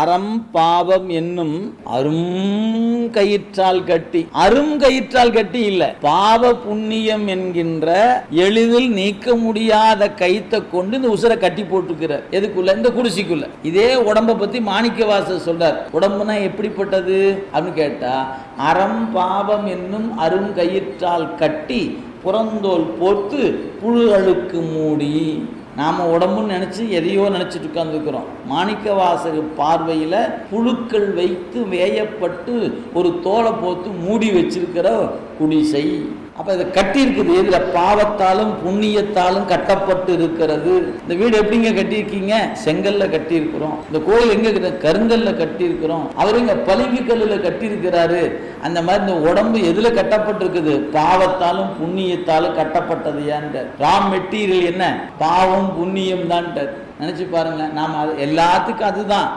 அறம் பாவம் என்னும் அரும் கயிற்றால் கட்டி அரும் கயிற்றால் கட்டி இல்ல பாவ புண்ணியம் என்கின்ற எளிதில் நீக்க முடியாத கைத்தை கொண்டு இந்த உசுரை கட்டி போட்டுக்கிறார். எதுக்குள்ள? இந்த குடிசைக்குள்ள. இதே உடம்பை பத்தி மாணிக்கவாசர் சொல்றார். உடம்புனா எப்படிப்பட்டது? அப்படின்னு கேட்டா அறம் பாவம் என்னும் அரும் கயிற்றால் கட்டி புறந்தோல் போர்த்து புழு அழுக்கு மூடி நாம் உடம்புன்னு நினச்சி எதையோ நினச்சிட்டு உட்காந்துருக்கிறோம் மாணிக்க வாசக பார்வையில் புழுக்கள் வைத்து வேயப்பட்டு ஒரு தோலை போத்து மூடி வச்சிருக்கிற குடிசை. அப்போ இதை கட்டியிருக்குது. இதில் பாவத்தாலும் புண்ணியத்தாலும் கட்டப்பட்டு இருக்கிறது இந்த வீடு எப்படிங்க கட்டியிருக்கீங்க? செங்கல்ல கட்டியிருக்கிறோம். இந்த கோயில் எங்க கருங்கல்ல கட்டியிருக்கிறோம். அவர் இங்க பளிங்கு கல்லில் கட்டியிருக்கிறாரு. அந்த மாதிரி இந்த உடம்பு எதுல கட்டப்பட்டிருக்குது? பாவத்தாலும் புண்ணியத்தாலும் கட்டப்பட்டது ஏன்ட ராம் மெட்டீரியல் என்ன? பாவம் புண்ணியம் தான் நினைச்சு பாருங்க நாம் அது எல்லாத்துக்கும் அதுதான்.